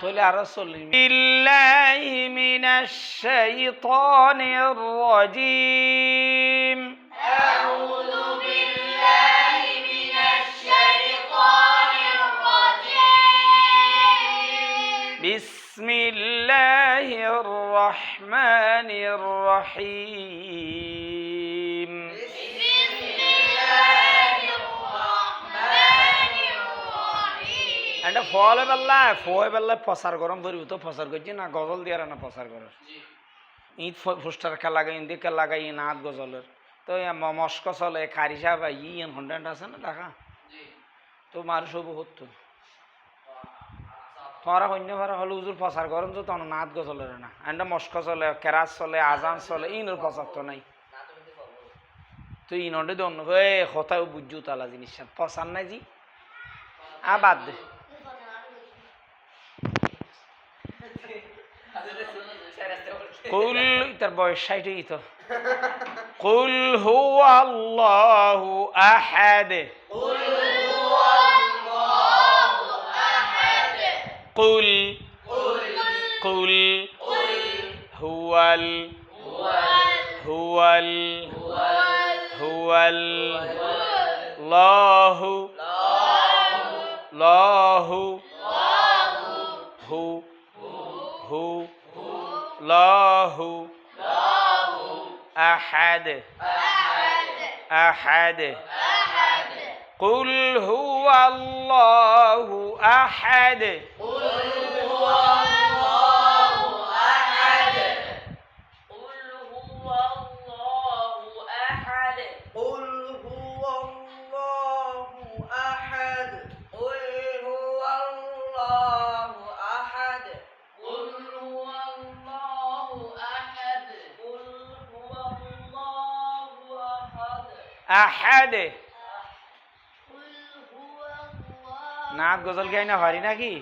طول على الرسول بالله من الشيطان الرجيم أعوذ بالله من الشيطان الرجيم بسم الله الرحمن الرحيم এটা ফলে বেল্লা ফয় বেল্লা প্রচার গরম ধরবি তো প্রচার করছি না গজল দিয়ে না প্রচার করার ঈদ পোস্টার খেলা লাগাই ইন্দি খেলা লাগাই নাথ গজলের তো মস্ক চলে কারি সাহেব ই এন কন্টেন্ট আছে না দেখা? তো মার সব হতো তোমারা অন্য ভাড়া হলে উজুর প্রচার করেন তো তখন নাথ গজলের না এটা মস্ক চলে কেরাস চলে আজান চলে ইনোর প্রচার তো নাই। তো তো অন্য এ কথাও বুঝু তালা জিনিস প্রচার নাই জি। আ বাদ দে। কুল, তার বয়স ষাটই তো। কুল হু আল্লাহু আহাদ। কুল কুল হুয়াল হুয়াল হুয়াল। লাহু লাহু। লাহু أحد. أحد. قل هو الله أحد. قل আহাদ। না গজল গাই না পারি নাকি?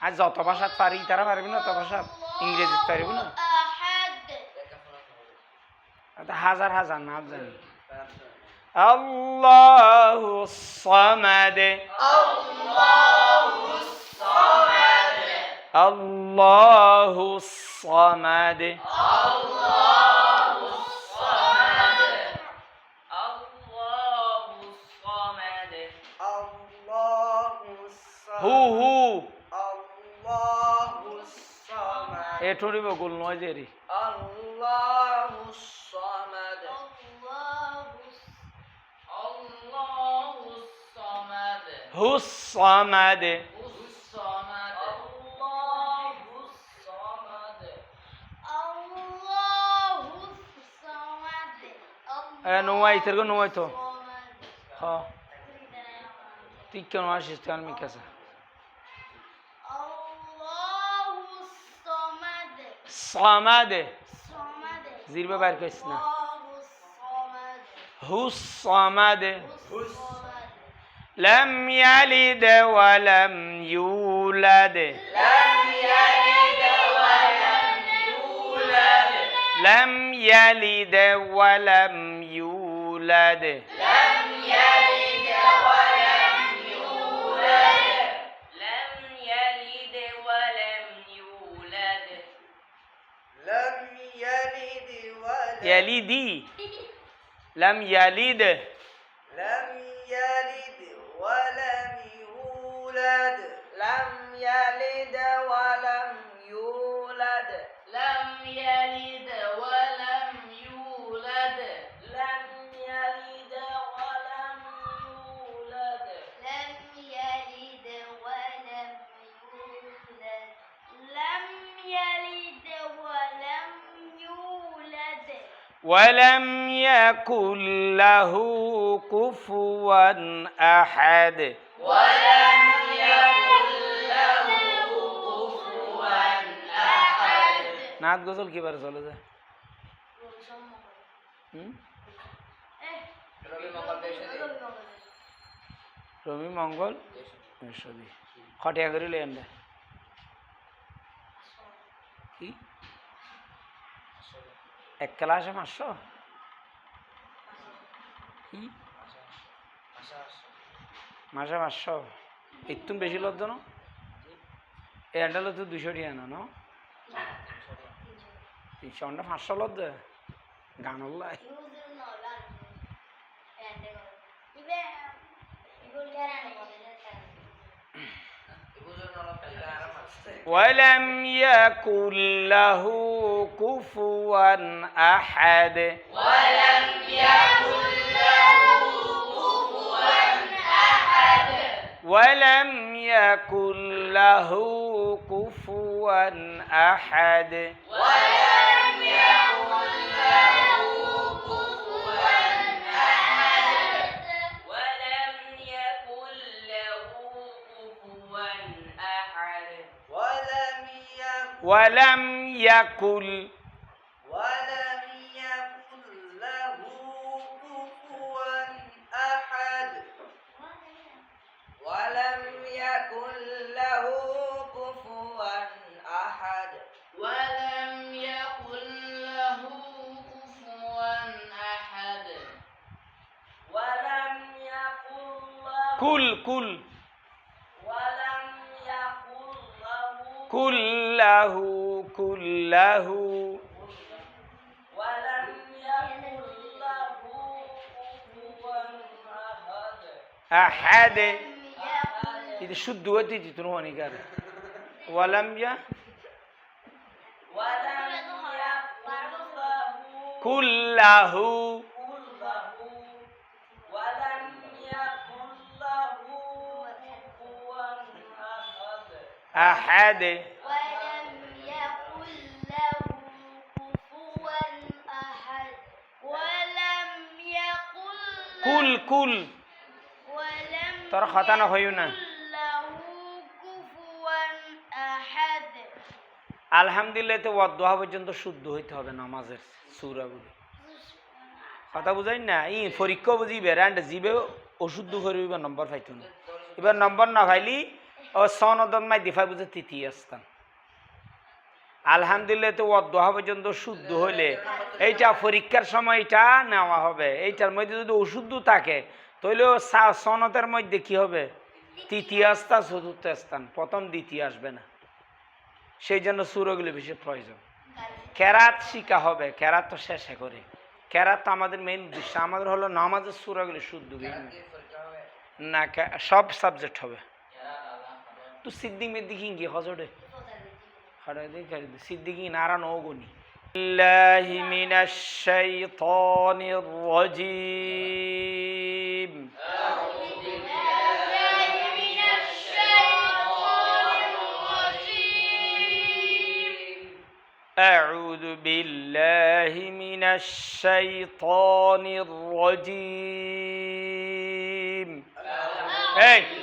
আর যত ভাষা পারি তারা পারবি না তত ভাষা ইংরেজি পারিব না। হাজার হাজার নাচ জানি। আল্লাহ সামাদে। আল্লাহ সামাদে। আল্লাহ হু হু। এঠো নিব গোল নয় জেরি হুসামাদ নোয়াই তেরগো নোয়াই তো। হ্যাঁ ঠিক কেন আসিস আমি কাছে الصمد زیر ببر کس نه. هو الصمد لم يلد ولم يولد لم يلد ولم يولد لم يلد ولم يولد لم يلد ولم يولد يلدي لم يلد. لم يلد ولم يولد. لم يلد ولم يولد. لم يلد ولم ولم يكن له كفوا أحد ولم يكن له كفوا أحد নাথ গজল কিবার চলে যায় হুম? রবি মঙ্গল বৃহস্পতি খটিয়া করে লেন কি এক ক্লাসে পাঁচশো? মাসে পাঁচশো। একটু বেশি লজ্জ না। হ্যান্ডেল তো দুশো টিয়া না? তিনশো ঘণ্টা পাঁচশো লজ্জ গান লাই ولم يكن له كفوا أحد. ولم يكن له كفوا أحد. ولم يكن له كفوا أحد. ولم يكن له ولم يكن ولم يكن له كفوا أحد. ولم يكن له كفوا أحد. ولم يكن له كفوا أحد. ولم يكن له كل كل كله كله ولم يكن له كفوا أحد أحد إذا شد ودي تتنوني قال ولم ي ولم يكن له كله كله أحد أحد ولم يكن له كفوا أحد ولم يكن كل كل ولم তোর খাতা না হইও না يكن له كفوا أحد আলহামদুলিল্লাহ তো ওয়াদোহা পর্যন্ত শুদ্ধ হইতে হবে নামাজের সুরাগুলি কথা বুঝাই না ই পরীক্ষা বুঝিবে র্যান্ড জিবে অশুদ্ধ করিবে নম্বর পাইতো না এবার নম্বর না পাইলি ও সনদন মাই দিফা বুঝে তৃতীয় স্থান আলহামদুলিল্লাহ তো ওয়াদোহা পর্যন্ত শুদ্ধ হইলে। এইটা পরীক্ষার সময় এটা নেওয়া হবে। এইটার মধ্যে যদি অশুদ্ধ থাকে তাহলে সনতের মধ্যে কি হবে? তৃতীয় স্থান চতুর্থ স্থান প্রথম দ্বিতীয় আসবে না। সেই জন্য সুরগুলি বেশি প্রয়োজন। কেরাত শিখা হবে। কেরাত তো শেষে করে। কেরাত তো আমাদের মেইন উদ্দেশ্য। আমাদের হলো নামাজের সুরাগুলি শুদ্ধ। না সব সাবজেক্ট হবে। tu siddiq me dikin ki hazode hara de kar siddiqi nara no goni billahi minash shaitanir rajim أعوذ بالله من الشيطان الرجيم أعوذ بالله من الشيطان الرجيم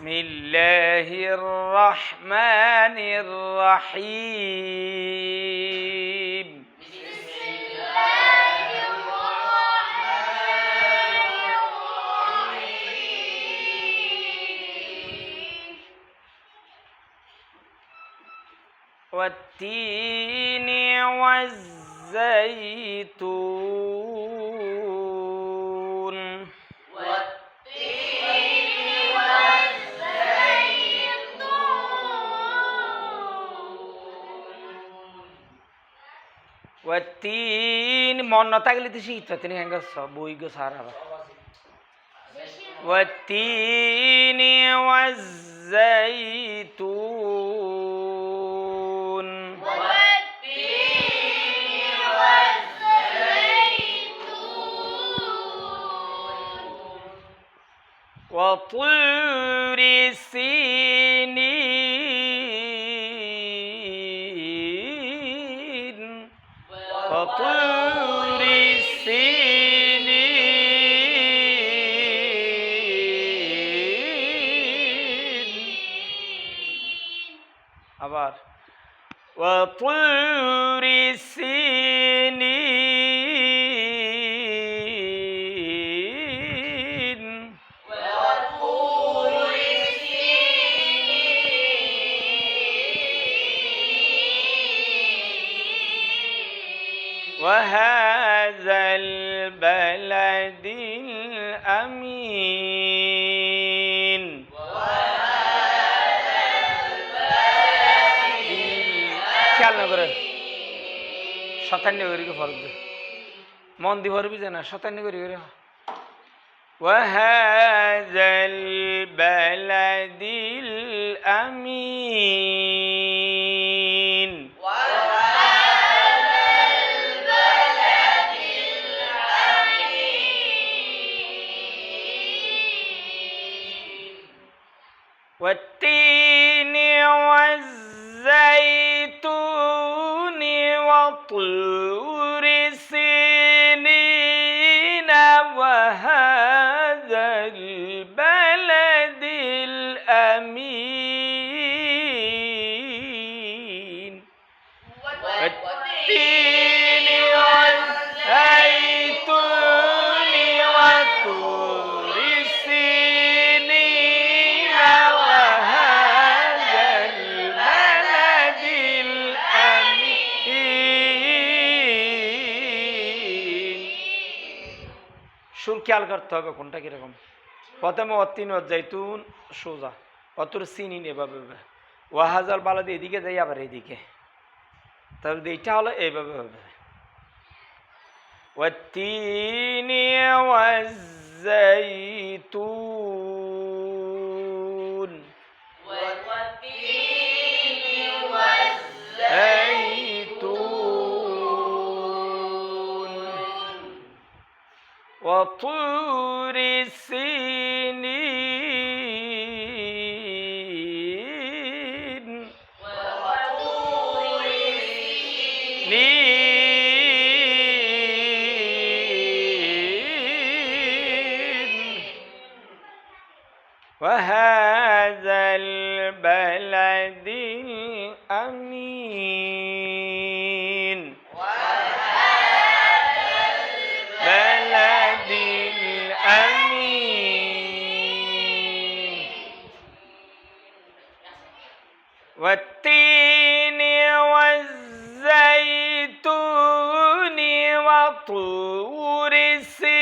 Hey! بسم الله الرحمن الرحيم والتين والزيتون والتين মন না থাকলে তো শিখতে তিনি হ্যাঙ্গ বই গো সারা والتين والزيتون وطور سينين শতান্য করি ফরজ মন দি ভরবি যে না শতান্য করি করে وهذا البلد الأمين وطور করতে হবে কোনটা কিরকম প্রথমে অত্তিন জৈতুন সোজা অতর সিনিন এভাবে ওয়াহাজাল বালাদি এদিকে যাই আবার এদিকে তাহলে এইটা হলো এইভাবে হবে والتين والزيتون وطور سينين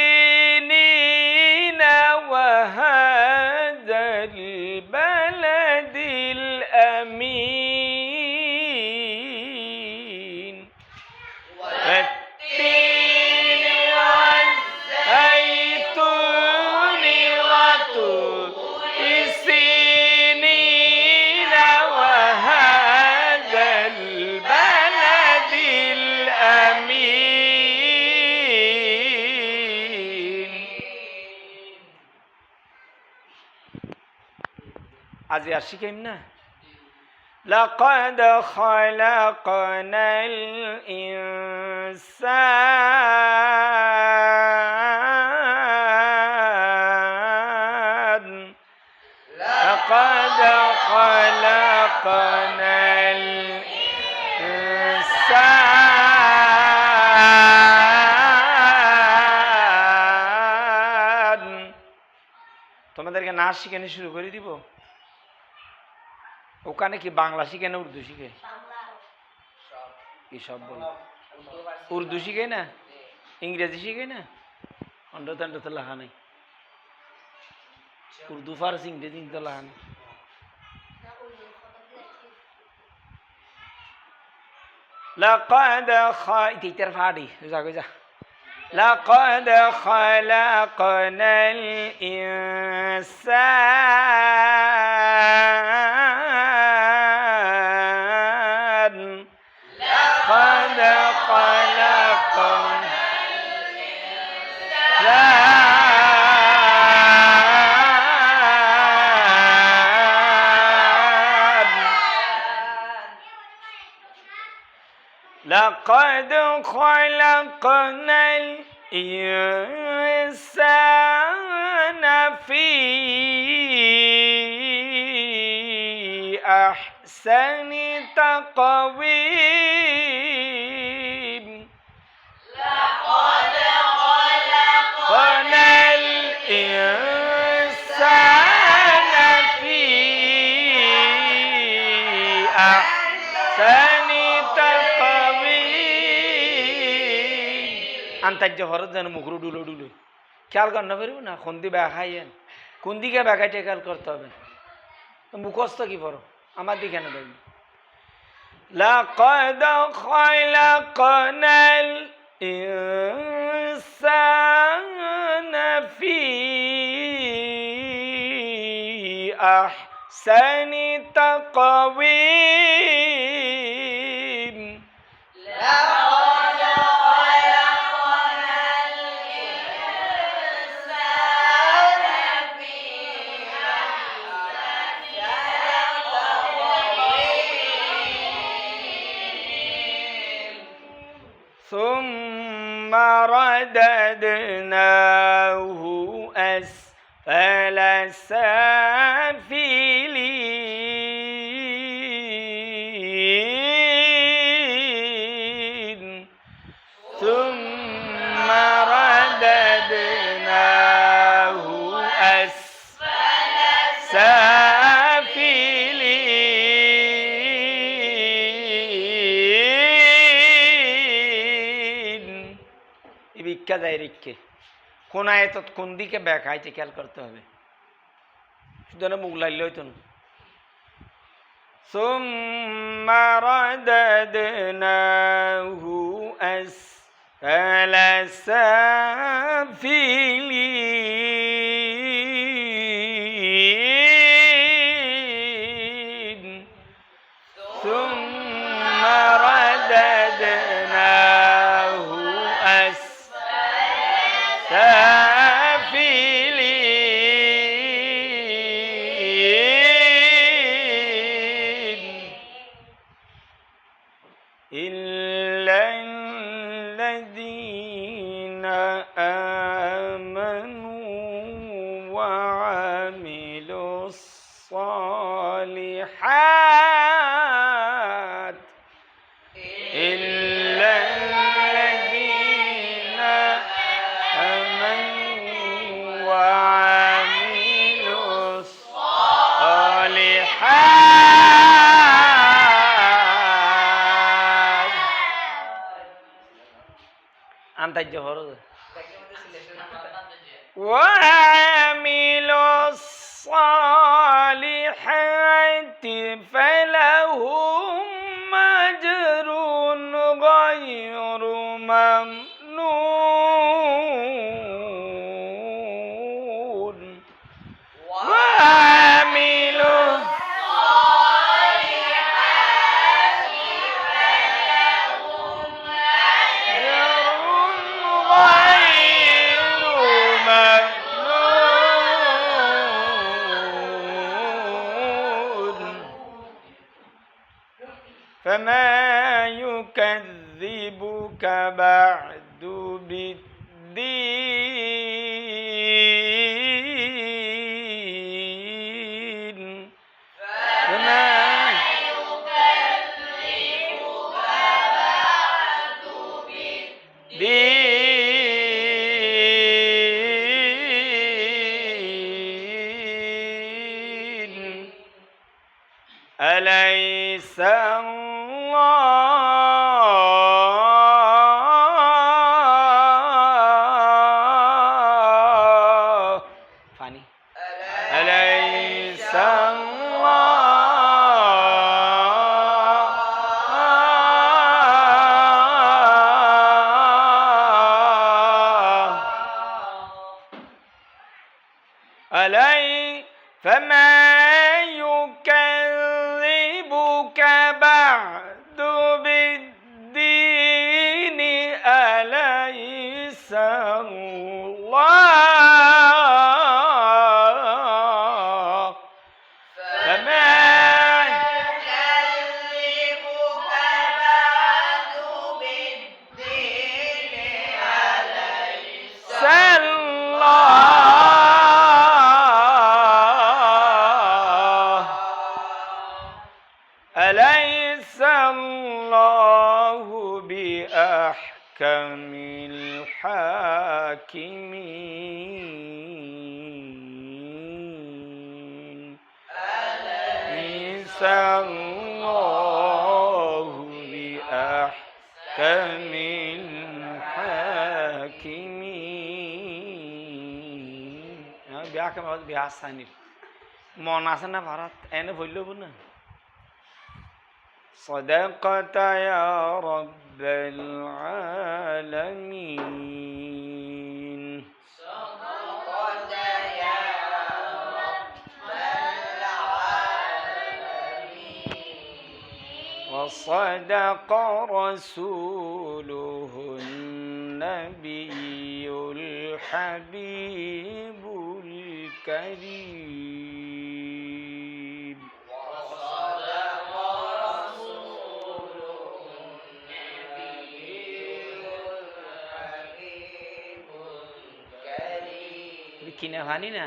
শিখাইম না لقد خلقنا الإنسان لقد خلقنا الإنسان তোমাদেরকে নাচ শিখানো শুরু করে দিব ওখানে কি বাংলা শিখে না উর্দু শিখে কি সব বল উর্দু শিখে না ইংরেজি শিখে না অন্ড তন্ড তো লেখা নেই উর্দু ফার্সি ইংরেজি তো লেখা নেই لقد خ... تيتر فادي جا جا لقد خلقنا الإنسان لقد خلقنا الإنسان في أحسن تقويم আন্তার্য হরত যেন মুখরু ডুলো ডুলো খেয়াল কর না পারবো না খুন্দি বেখাইয়েন কোন দিকে বেখাইতে খেয়াল করতে হবে তো মুখস্থ কি পড়ো আমার দিকে না দেখবি لقد خلقنا الإنسان في أحسن تقويم أسفل سافلين এই ভিক্ষা যায় রিক্ষে কোন আয়তত কোন দিকে ব্যাক আইতে খেয়াল করতে হবে শুধু না মুখ লাইলে হইতো না ثم رددناه أسفل سافلين الذين آمنوا সাতাইজ্য ফরজ أليس الله بأحكم الحاكمين أليس الله بأحكم من حاكمين বিয়া কেমন বিয়া আসানি মন আছে না ভারত এনে বলল না صدقت يا رب العالمين. صدقت يا رب العالمين. وصدق رسوله النبي الحبيب الكريم. কিনে হানি না?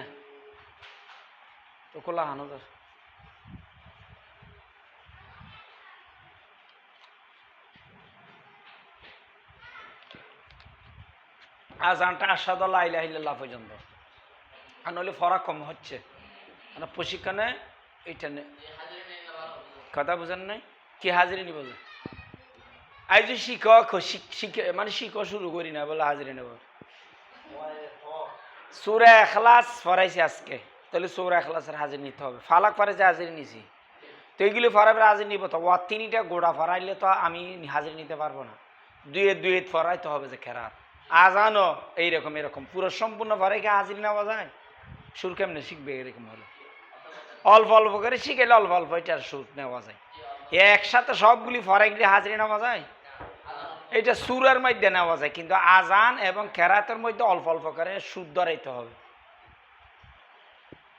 তো খোলা হানো তোর আজানটা আসাদ ইলাহ ইল্লাল্লাহ পর্যন্ত। আর ফরাক কম হচ্ছে। মানে প্রশিক্ষণে এইটা কথা বুঝেন নাই? কি হাজিরি নিব যে? শিক্ষক মানে শিখ শুরু করি না, বলে হাজিরি নেব। সুরা এখলাস ফরাইছি আজকে। তাহলে সুরা এখলাসের হাজির নিতে হবে। ফালাক ফরাইছে, হাজির নিছি। তো এইগুলি ফরাবের হাজির নিব তো। ওয়া তিনটা গোড়া ফরাইলে তো আমি হাজির নিতে পারব না। দুয়ে দুয়ে ফরাইতে হবে যে খেরাত। আজানও এইরকম, এরকম। পুরো সম্পূর্ণ ফরাইকে হাজির নেওয়া যায়? সুর কেমনে শিখবে এরকম হলো? অল্প অল্প করে শিখেলে অল্প অল্প এটার সুর নেওয়া যায়। একসাথে সবগুলি ফরাইগুলি হাজিরি নেওয়া যায়? এটা সুরের মধ্যে নেওয়া যায় কিন্তু আজান এবং কেরাতের মধ্যে অল্প অল্প করে সুর ধরাইতে হবে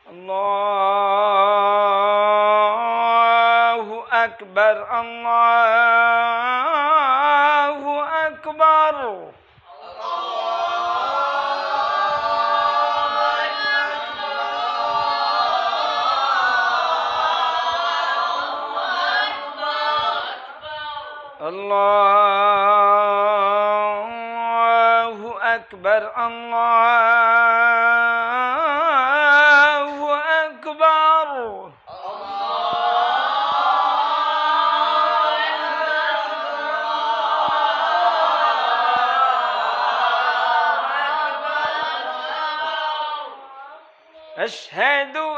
আল্লাহু আকবার আল্লাহু আকবার الله أكبر الله أكبر. أشهد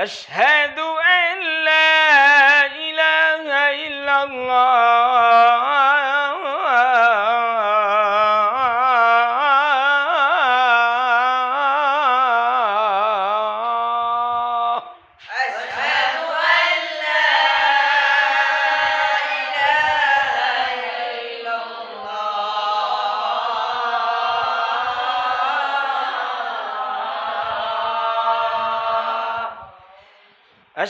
أشهد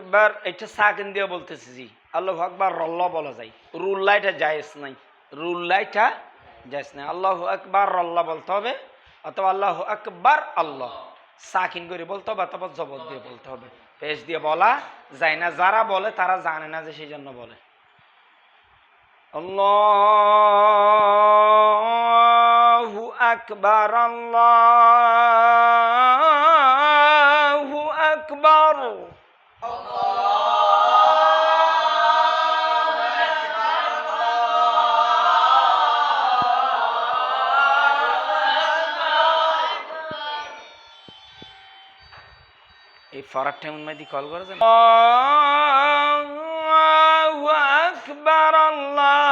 আকবার এটা সাকিন দিয়ে বলতেছি জি। আল্লাহু আকবার রল্লা বলা যায়। রুল্লাইটা জায়েজ নাই। রুল্লাইটা জায়েজ নাই। আল্লাহু আকবার রল্লা বলতে হবে অথবা আল্লাহু আকবার, আল্লাহ। সাকিন করে বলতে হবে অথবা জবর দিয়ে বলতে হবে। পেশ দিয়ে বলা যায় না। যারা বলে তারা জানে না যে সেই জন্য বলে। আল্লাহু আকবার, আল্লাহু। ফরাক টাইম মধ্যে কল আল্লাহু আকবার আল্লাহু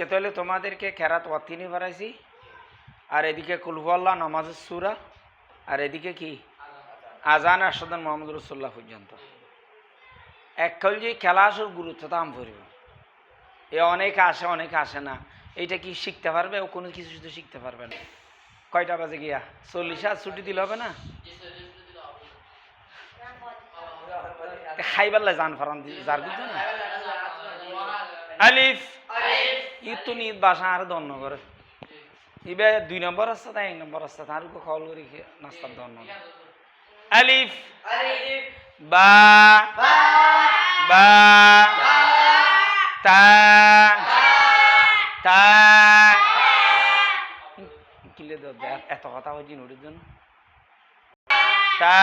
আজকে তাহলে তোমাদেরকে খেরাত ওয়াতিনি বাড়াইছি। আর এদিকে কুলহুয়াল্লাহ নামাজের সুরা, আর এদিকে কি? আজান আসাদান মোহাম্মদ রসুল্লাহ পর্যন্ত। এককাল যে খেলা আসার গুরুত্ব দাম পড়ব। এ অনেক আসে অনেক আসে না। এইটা কি শিখতে পারবে? ও কোনো কিছু শুধু শিখতে পারবে না। কয়টা বাজে গিয়া? চল্লিশ আর ছুটি দিলে হবে না? খাইবার জান ফারান যার বুঝছ না? আলিফ! ই তো নিত বাসা আর দন্ন করে। ইবে দুই নম্বর আছে তাই এক নম্বর তার উপর খাওয়াল করে নাস্তার দন্ন আলিফ। বা। বা। তা। তা। কিলে এত কথা হয়েছি নোটির জন্য। তা।